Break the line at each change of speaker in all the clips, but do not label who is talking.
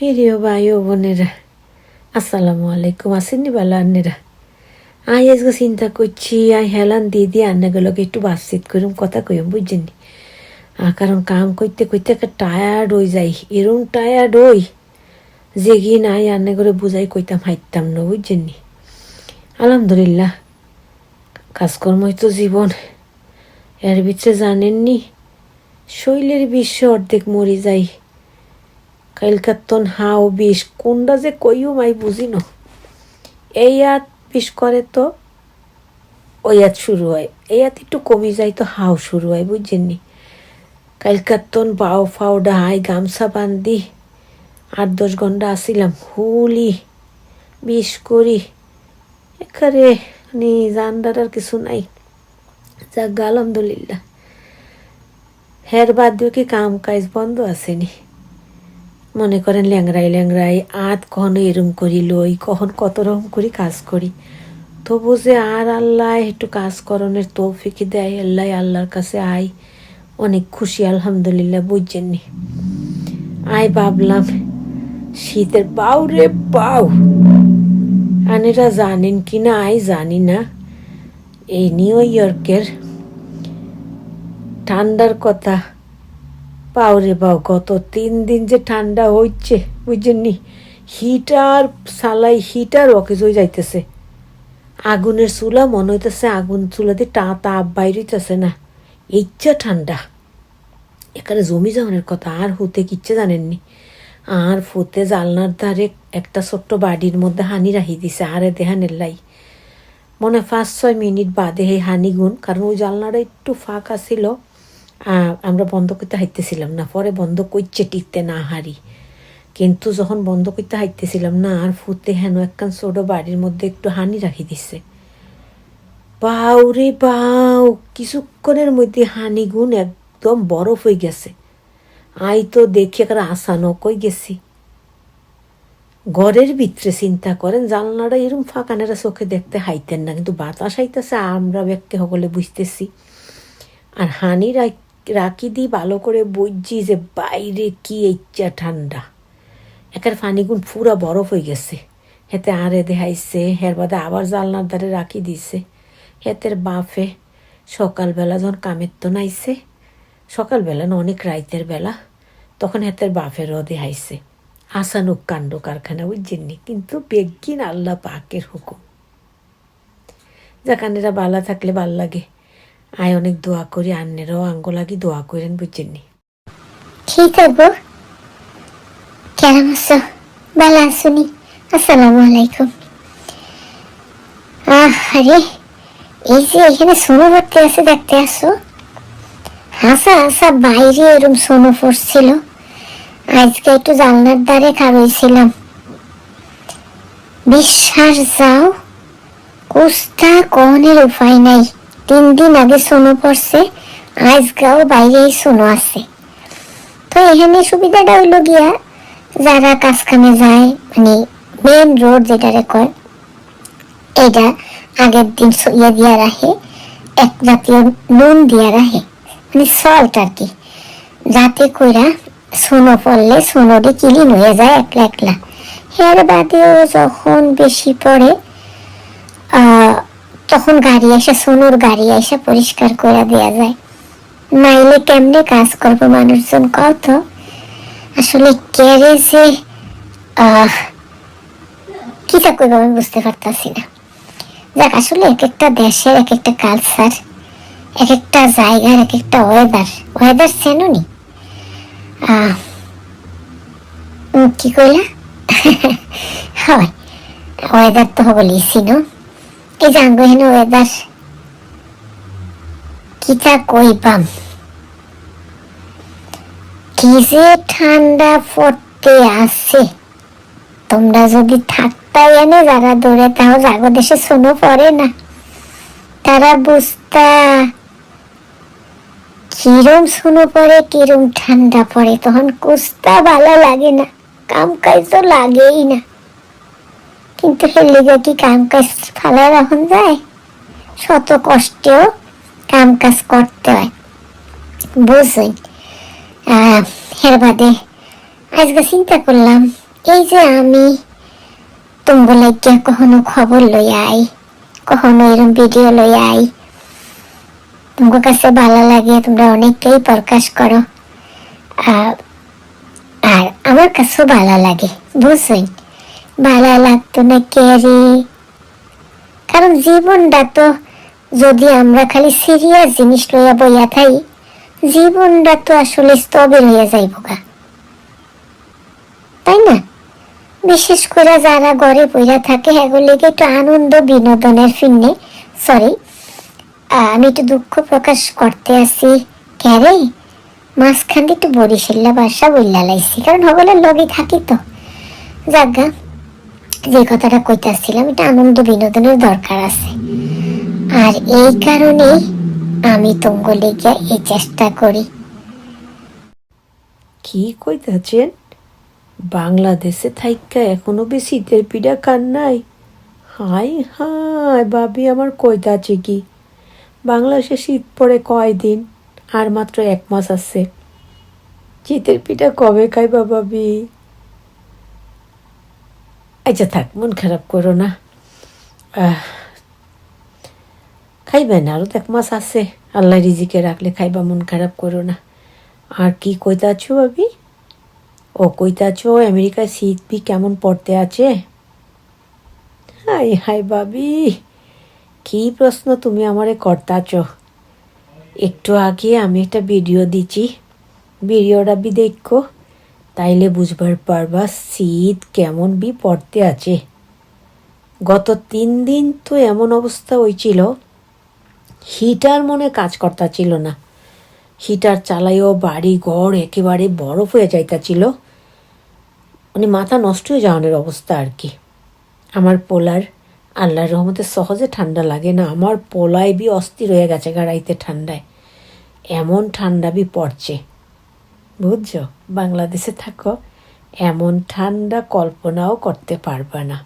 প্রিয় ভাই ও বোনেরা, আসসালামু আলাইকুম। আসেননি ভালো আন্নেরা? আই আজকে চিন্তা করছি, আই হেলান দিয়ে দিদি আন্নাগুলোকে একটু বাতচিত করুম, কথা কইম, বুঝছেন? কারণ কাম করতে করতে একটা টায়ার্ড হয়ে যাই, এরম টায়ার্ড হই যে গিয়ে নাই আন্না করে বুঝাই কইতাম, হাইতাম না, বুঝছেন আলহামদুলিল্লাহ, কাজকর্মই তো জীবন। এর ভিতরে জানেননি শৈলের বিশ্ব অর্ধেক মরি যাই। কাইলকাত্তন হাও বিষ কোনটা যে কইও মাই বুঝি ন। এই আত বিষ করে তো ওই আত শুরু হয়। এই আত একটু কমে যায় তো হাও শুরু হয়, বুঝছেন নি? কাইলকাত্তন বাও ফাও ডাহাই, গামছা বান্ধি আট দশ ঘণ্টা আসিলাম, হুলি, বিষ করি। এখানে নি আর কিছু নাই। যাক আলহামদুলিল্লাহ। হের বাদ দিয়ে কি কাম কাজ বন্ধ আসেনি মনে করেন ল্যাংরাই ল্যাংরাই আত কখনো এরম করি লই, কখন কত রকম করি কাজ করি। তবু যে আর আল্লাহ একটু কাজ করণের তৌফিকি দেয়, আল্লাহ আল্লাহর কাছে আই অনেক খুশি, আলহামদুলিল্লাহ বুঝছেননি আই ভাবলাম, শীতের পাও রে পাও। আনেরা জানেন কি না আই জানি না। এই নিউ ইয়র্কের ঠান্ডার কথা পাওরে পাও গত তিন দিন যে ঠান্ডা হচ্ছে বুঝছেননি হিটার, সালাই হিটার অকেজ হয়ে যাইতেছে। আগুনের চুলা, মনে হইতেছে আগুন চুলাতে টা তাপ বাইরিতেছে না। ইচ্ছা ঠান্ডা। এখানে জমি যাওয়ানোর কথা, আর হতে কিচ্ছে জানেননি? আর ফুতে জালনার ধারে একটা ছোট্ট বাড়ির মধ্যে হানি রাখি দিছে, আরে দেহানের লাই। মনে পাঁচ ছয় মিনিট বাদে এই হানি গুণ, কারণ ওই জালনাটা একটু ফাঁকা ছিল। আমরা বন্ধ করতে হাইতেছিলাম না। পরে বন্ধ করছে টিকতে না হারি কিন্তু যখন বন্ধ করতে হাইতেছিলাম না, আর ফুতে হেন একখান ছোট বাড়ির মধ্যে একটু হানি রাখি দিছে। বাউ রে বাউ, কিছুক্ষণের মধ্যে হানি গুণ একদম বরফ হয়ে গেছে। আই তো দেখি একটা আসানো কই গেছি। ঘরের ভিতরে চিন্তা করেন, জানলাটা এরম ফাঁকানেরা চোখে দেখতে হাইতেন না। কিন্তু বাতাস হাইতেছে আমরা ব্যক্তি সকলে বুঝতেছি। আর হানি রাখ- ভালো করে বুঝছি যে বাইরে কি ইচ্ছা ঠান্ডা। একার ফানিগুন পুরা বরফ হয়ে গেছে। হেতে আরে দেখাইছে, হের বাদে আবার জালনার ধারে রাখি দিছে। হেতের বাফে সকালবেলা যখন কামের তো নাইছে সকালবেলা না অনেক রাইতের বেলা, তখন হেতের বাফেরও দেখাইছে, আসানুক কাণ্ড কারখানা বুঝছেননি? কিন্তু বেগিন আল্লাহ পাকের হুকুম। জাকানেরা বালা থাকলে ভালো লাগে। আয় অনেক দোয়া করি, আন্নেরাও আঙ্গ লাগি দোয়া করেন বুঝছেননি?
ঠিক আছে কেমন আছো? ভালো আসুনি আসসালামু আলাইকুম। আরে, এই যে এখানে সোনো ভর্তি আছে, দেখতে আসো হাসা হাসা বাইরে এরম সোনো পড়ছিল। আজকে একটু জানলার দ্বারে খাওয়াইছিলাম বিশ্বাস যাও, কুস্তা কনের উপায় নাই। তিন দিন আগে সোনো পড়ছে আজকেও বাইরে সোনো আছে। তো এখানে সুবিধাটা হইল গিয়া, যারা কাজ কামে যায় মানে মেন রোড যেটারে কয় এটা আগের দিন ইয়ে দিয়া রাখে, এক জাতীয় নুন দিয়া রাখে মানে সল্ট আর কি যাতে কইরা সোনো পড়লে সোনোটি ক্লিন হয়ে যায় একলা একলা। এর বাদেও যখন বেশি পড়ে তখন গাড়ি এসে সোনুর গাড়ি এসে পরিষ্কার করে দেওয়া যায়। নাইলে কেমনে কাজ করব মানুষজন কত আসলে কেড়ে আহ, কি করব আমি বুঝতে পারতাছি না। যাক আসলে এক একটা দেশের এক একটা কালচার এক একটা জায়গার এক একটা ওয়েদার ওয়েদার চেনুনি কি কইলা? হয় ওয়েদার তো বলিছি ন? এই যে আঙ্গ হেন ওয়েদার। কিতা কইবাম? কি যে ঠান্ডা পড়তে আছে। তোমরা যদি থাকতাই এনে যারা দূরে, তাও জাগো দেশে শোনো পড়ে না। তারা বুঝতা কিরম শোনো পড়ে, কিরম ঠান্ডা পড়ে, তখন কুস্তা ভালো লাগে না, কাম কাজ তো লাগেই না। কিন্তু হেলিগে কি কাম কাজ ফালা রাখুন যায় শত কষ্টেও কাম কাজ করতে হয়। বুঝুন আহ, এর বাদে আজকে চিন্তা করলাম এই যে আমি লাগিয়া কখনো খবর লই আই কখনো এরকম ভিডিও লই আই তোমার কাছে ভালো লাগে তোমরা অনেকটাই প্রকাশ করো। আর আমার কাছেও ভালো লাগে বুঝছেন? ভালো লাগতো না ক্যারি কারণ জীবনটা তো যদি আমরা খালি সিরিয়াস জিনিস লইয়া বইয়া থাই, জীবনটা তো আসলে স্তবের হইয়া যাইব গা। তাই না? বিশেষ করে যারা ঘরে বইয়া থাকে এগুলিকে একটু আনন্দ বিনোদনের ফিরনে সরি আমি একটু দুঃখ প্রকাশ করতে আসি। ক্যারে মাঝখান দিয়ে একটু বরিশাল্লা বাসা বইলা লাইছি, কারণ সকলের লগে থাকি তো। জাগা যে কথাটা কইতাছিলাম এটা আনন্দ বিনোদনের দরকার আছে। আর এই কারণে আমি তঙ্গলে গিয়া এই চেষ্টা করি।
কি কইতাছেন? বাংলাদেশে থাইকা এখনও বেশি শীতের পিঠা খান নাই? হাই হাই বাবি আমার কইতাছে কি? বাংলাদেশে শীত পড়ে কয়দিন? আর মাত্র এক মাস আছে। শীতের পিঠা কবে খাইবা বাবি আচ্ছা থাক, মন খারাপ করো না। খাইবেন আরও তো এক মাস আছে। আল্লাহ রিজিকে রাখলে খাইবা, মন খারাপ করো না। আর কি কইতাছো ভাবি? ও কইতাছো আমেরিকায় শীত বি কেমন পড়তে আছে? হাই হাই ভাবি, কি প্রশ্ন তুমি আমারে করতাছ? একটু আগে আমি একটা ভিডিও দিচ্ছি ভিডিওটা বি দেখো। তাইলে বুঝবার পারবা শীত কেমন বি পড়তে আছে। গত তিন দিন তো এমন অবস্থা হয়েছিল হিটার মনে কাজ করতা ছিল না। হিটার চালাইও বাড়ি ঘর একেবারে বরফ হয়ে যাইতাছিল। মানে মাথা নষ্ট হয়ে যাওয়ানোর অবস্থা আর কি। আমার পোলার আল্লাহর রহমতে সহজে ঠান্ডা লাগে না, আমার পোলায় বি অস্থির হয়ে গেছে গাড়াইতে ঠান্ডায়। এমন ঠান্ডা বি পড়ছে। বুঝছ? বাংলাদেশে থাকো, এমন ঠান্ডা কল্পনাও করতে পারবা না।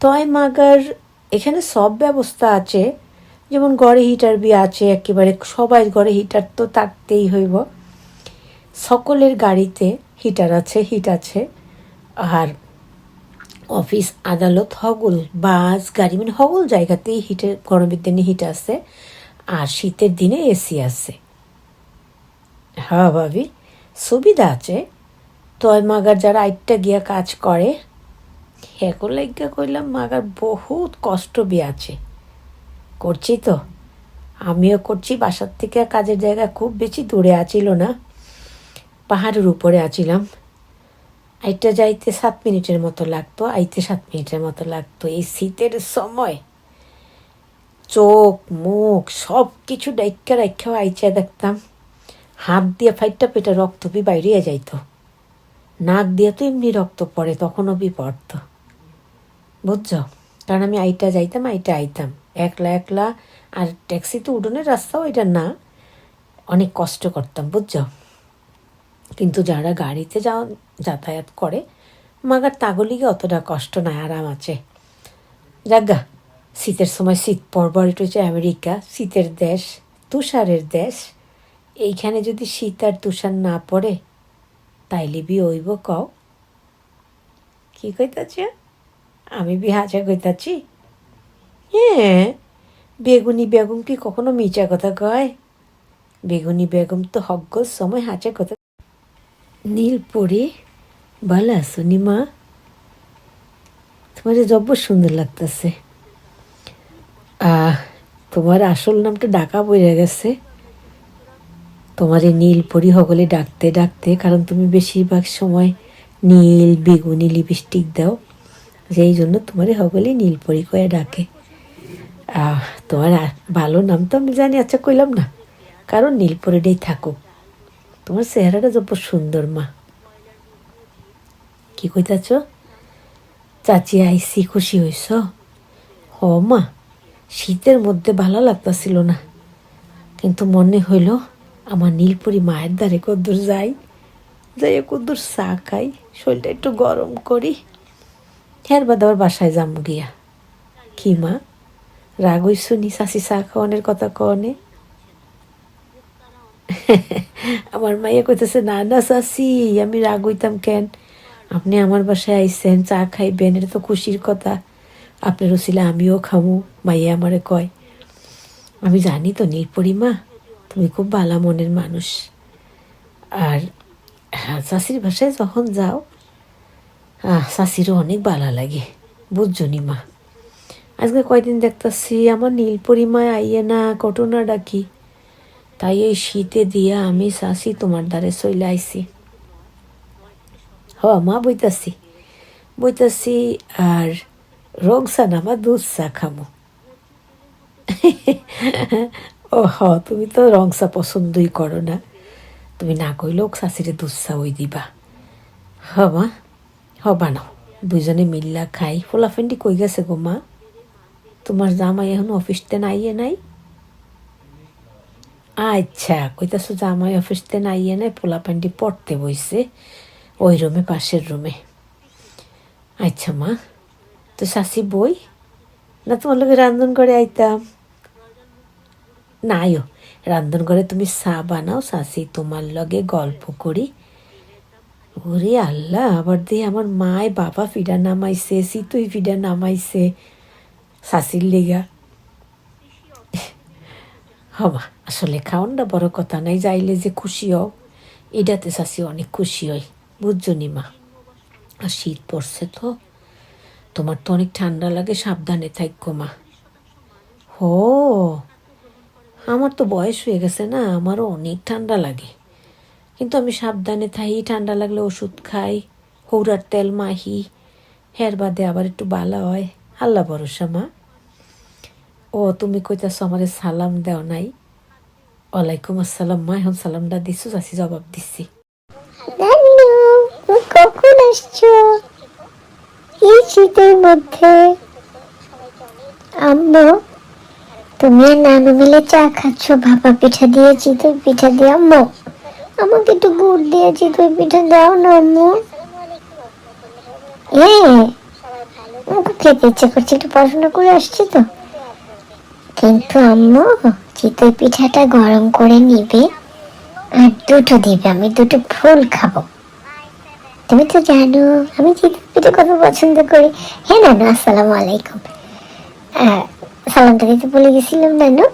তয় মাগার, এখানে সব ব্যবস্থা আছে। যেমন ঘরে হিটার বি আছে, একেবারে সবাই ঘরে হিটার তো থাকতেই হইব। সকলের গাড়িতে হিটার আছে হিট আছে। আর অফিস আদালত হগল, বাস, গাড়ি মানে হগল জায়গাতেই হিটের গরমের দিনে হিট আছে। আর শীতের দিনে এসি আছে। হ্যাঁ ভাবি? সুবিধা আছে। তয় মাগার যারা আইটটা গিয়া কাজ করে হেকো লাইগা কইলাম মাগার বহুত কষ্ট বি আছে। করছি তো। আমিও করছি, বাসার থেকে কাজের জায়গা খুব বেশি দূরে আছিল না। পাহাড়ের উপরে আছিলাম। আইটা যাইতে সাত মিনিটের মতো লাগতো, আইতে সাত মিনিটের মতো লাগতো। এই শীতের সময় চোখ, মুখ সব কিছু ডাইকা রাইখাও আইচা দেখতাম। হাত দিয়ে ফাইটটা পেটে রক্ত বি বাইরিয়ে যাইত। নাক দিয়ে তো এমনি রক্ত পড়ে, তখনও বি পড়তো। বুঝছ? কারণ আমি আইটা যাইতাম, আইটা আইতাম। একলা একলা, আর ট্যাক্সি তো উঠোনের রাস্তাও এটা না। অনেক কষ্ট করতাম, বুঝছ? কিন্তু যারা গাড়িতে যা যাতায়াত করে, মাগার তাগলিগে অতটা কষ্ট নাই, আরাম আছে। যাজ্ঞা শীতের সময় শীত পর্বর, এটা হচ্ছে আমেরিকা। শীতের দেশ, তুষারের দেশ। এইখানে যদি শীত আর তুষার না পড়ে, তাইলে বি ওইব কও? কি কইতাছে? আমি বি হাজা কইতাছি? হ্যাঁ বেগুনি বেগম কি কখনো মিচা কথা কয়? বেগুনি বেগম তো হগ্গর সময় হাঁচা কথা নীল পরে ভালো আছো নিমা তোমার জব্ব সুন্দর লাগতেছে। আহ, তোমার আসল নামটা ডাকা পড়ে গেছে। তোমার এই নীল পরি হগলে ডাকতে ডাকতে, কারণ তুমি বেশিরভাগ সময় নীল, বেগুনি লিপস্টিক দাও, যেই জন্য তোমার হগলে নীল পরি কয়ে ডাকে। তোমার ভালো নাম তো আমি জানি আচ্ছা কইলাম না। কারণ নীল পরিটাই থাকুক। তোমার চেহারাটা যত সুন্দর, মা। কি কইতাছ? চাচি আইসি খুশি হইছ? হ, মা। শীতের মধ্যে ভালো লাগতাছিল না। কিন্তু মনে হইল আমার নীলপুরি মায়ের দ্বারে কদ্দূর যাই যাই কদ্দূর চা খাই, শরীরটা একটু গরম করি। হ্যার বাদ আবার বাসায় যাম গিয়া। কি মা? রাগ শুনি শাশি চা খাওয়ানোর কথা কনে আমার মাইয়া কইতেছে, না না শাশি আমি রাগ হইতাম কেন? আপনি আমার বাসায় আইসেন চা খাইবেন, এটা তো খুশির কথা। আপনার ওসিলে আমিও খামু, মাইয়ে আমারে কয়। আমি জানি তো নীরপরিমা তুমি খুব ভালো মনের মানুষ। আর হ্যাঁ, চাষির বাসায় যখন যাও চাষিরও অনেক ভালো লাগে বুঝছ মা? আজকে কয়দিন দেখতাছি আমার নীল নীলপরিমায় আইয়ে না ঘটনা ডাকি। তাই এই শীতে দিয়া আমি চাষি তোমার দ্বারে চলে আইছি। হ মা বইতাছি। বইতাছি আর রং চা না আমার দুধ চা খামো। ও হ তুমি তো রং চা পছন্দই করো না। তুমি না কইলেও শাশিরে চা ওই দিবা। হ, মা। হ, বানাও। দুইজনে মিল্লা খাই। ফোলাফেন্ডি কই গেছে গো, মা? তোমার জামাই এখন অফিসতে নাইয়ে নাই? আচ্ছা কইতাছো জামাই অফিসতে নাইয়ে নাই পোলাপান্ডি পড়তে বইছে, ওই রুমে, পাশের রুমে। আচ্ছা মা। তো শাশি বই? না তোমার লোকে রান্ধন করে আইতাম। না আয়ো রান্ধন করে তুমি চা বানাও শাশি তোমার লগে গল্প করি। ওরে আল্লাহ, আবার দিয়ে আমার মায় বাবা ফিডা নামাইছে, সিতুই ফিডা নামাইছে শাশির লেগা। হবা, আসলে খাওয়ানটা বড় কথা নাই, যাইলে যে খুশি হও। এটাতে শাশি অনেক খুশি হয়, বুঝছ নি মা? আর শীত পড়ছে তো, তোমার তো অনেক ঠান্ডা লাগে, সাবধানে থাকো মা। হো আমার তো বয়স হয়ে গেছে না, আমারও অনেক ঠান্ডা লাগে। কিন্তু আমি সাবধানে থাই, ঠান্ডা লাগলে ওষুধ খাই হৌরার তেল মাহি হের বাদে আবার একটু বালা হয়। আল্লাহ ভরসা, মা। ও, তুমি কইতাছ আমারে সালাম দেও নাই। ওয়ালাইকুম আসসালাম, মা। এখন সালামটা দিছো চাষি জবাব দিচ্ছি।
কখন আসছো? এই শীতের মধ্যে আম্মু তুমি নানু মিলে চা খাচ্ছ, ভাপা পিঠা দিয়ে চিতই পিঠা দিয়ে আম্মু আমাকে একটু গুড় দিয়ে চিতই পিঠা দাও না আম্মু আমাকে খেতে ইচ্ছে করছে, একটু পড়াশোনা করে আসছি তো। কিন্তু আম্মু, চিতই পিঠাটা গরম করে নিবে আর দুটো দিবে, আমি দুটো ফুল খাব। তুমি তো জানো, আমি চিতই পিঠা কত পছন্দ করি। হ্যাঁ নানু, আসসালামু আলাইকুম। আহ, সালামটা দিতে বলে গেছিলাম নানু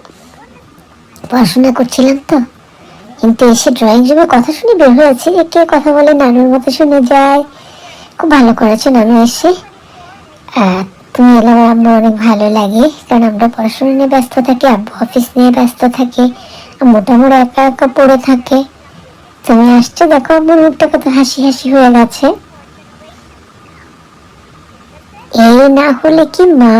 পড়াশোনা করছিলাম তো। কিন্তু এসে ড্রয়িং রুমে কথা শুনে বের হয়েছে। যে কে কথা বলে নানুর মতো শুনে যায়। খুব ভালো করেছে নানু এসে। তুমি এলে আমার অনেক ভালো লাগে। কারণ আমরা পড়াশোনা নিয়ে ব্যস্ত থাকি আব্বু অফিস নিয়ে ব্যস্ত থাকে। মোটামুটি একা একা পড়ে থাকে। তুমি আসছো দেখো আমার মুখটা কত হাসি হাসি হয়ে গেছে। এই না হলে কি মা?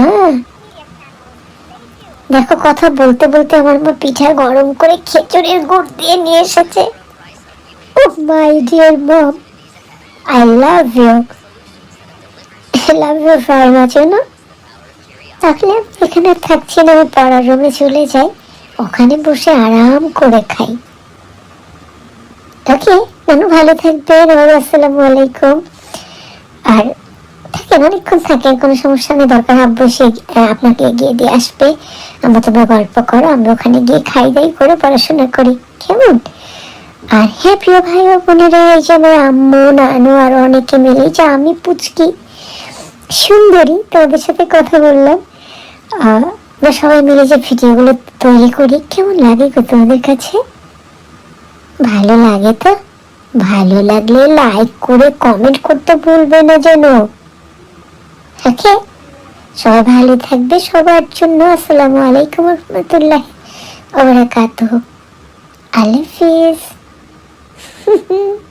দেখো, কথা বলতে বলতে আমার মা পিঠা গরম করে খেচুড়ির গুড় দিয়ে নিয়ে এসেছে। ও my dear mom I love you love you very much না তাহলে এখানে থাকছি না, আমি পড়ার রুমে চলে যাই। ওখানে বসে আরাম করে খাই। ওকে, নানু ভালো থাকবেন। আসসালামু আলাইকুম। আর থাকেন অনেকক্ষণ থাকেন কোনো সমস্যা নেই, দরকার আব্বু সে আপনাকে এগিয়ে দিয়ে আসবে। আমরা তোমরা গল্প করো, আমরা ওখানে গিয়ে খাই দাই করে পড়াশোনা করি। কেমন? আর হ্যাঁ প্রিয় ভাই ও বোনেরা, এই যে আমার আম্মু, নানু আর অনেকে মিলে যে আমি পুচকি, সুন্দরী, তোমাদের সাথে কথা বললাম। আমরা সবাই মিলে যে ভিডিওগুলো তৈরি করি, কেমন লাগে গো তোমাদের কাছে? ভালো লাগে তো? ভালো লাগলে লাইক করে কমেন্ট করতে ভুলবে না যেন। ওকে? সবাই ভালো থাকবে সবার জন্য। আসসালামু আলাইকুম রহমতুল্লাহ ওবরাকাতুহ আল্লাহ হাফিজ।